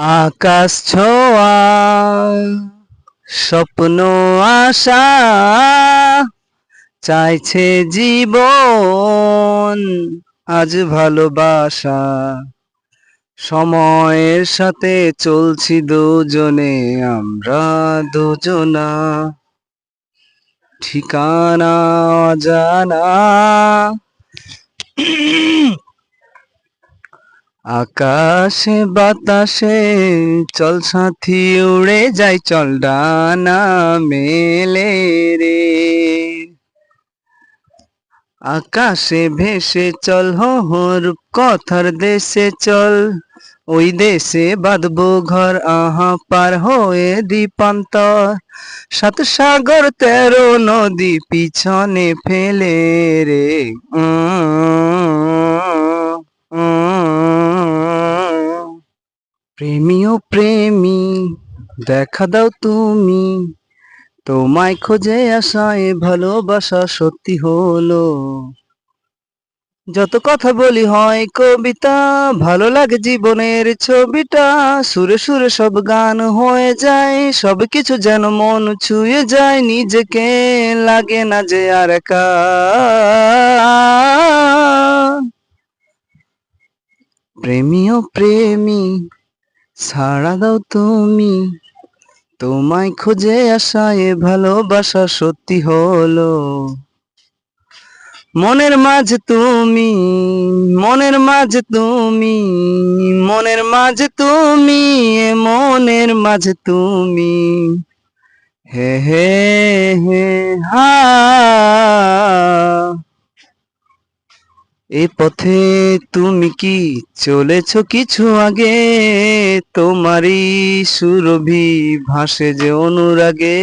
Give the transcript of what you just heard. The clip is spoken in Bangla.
আকাশ ছোঁয়া, স্বপ্ন, আশা চাইছে জীবন, আজ ভালোবাসা। সময়ের সাথে চলছি দুজনে, আমরা দুজনা। ঠিকানা জানা আকাশে বাতাসে চল সাথী, উড়ে যাই, চল ডানা মেলে রে। আকাশে ভেসে চল হোর কথার দেশে চল। ওই দেশে বাঁধবো ঘর, আহা, পার হয়ে দ্বীপান্তর। সাত সাগর, তেরো নদী পিছনে ফেলে রে। প্রেমী ও প্রেমী, দেখা দাও তুমি। তোমায় খোঁজে আশায় ভালোবাসা সত্যি হলো। যত কথা বলি হয় কবিতা, ভালো লাগে জীবনের ছবিটা। সুরে সুরে সব গান হয়ে যায়, সব কিছু যেন মন ছুঁয়ে যায়। নিজেকে লাগে না যে আর একা। ও প্রেমী ছাড়া দাও তুমি। তোমায় খুঁজে আশায় ভালোবাসা সত্যি হলো। মনের মাঝে তুমি, মনের মাঝে তুমি, মনের মাঝে তুমি মনের মাঝে তুমি। হে হে হে হা এ পথে তুমি কি চলেছ কিছু আগে? তোমারই সুরভি ভাসে যে অনুরাগে।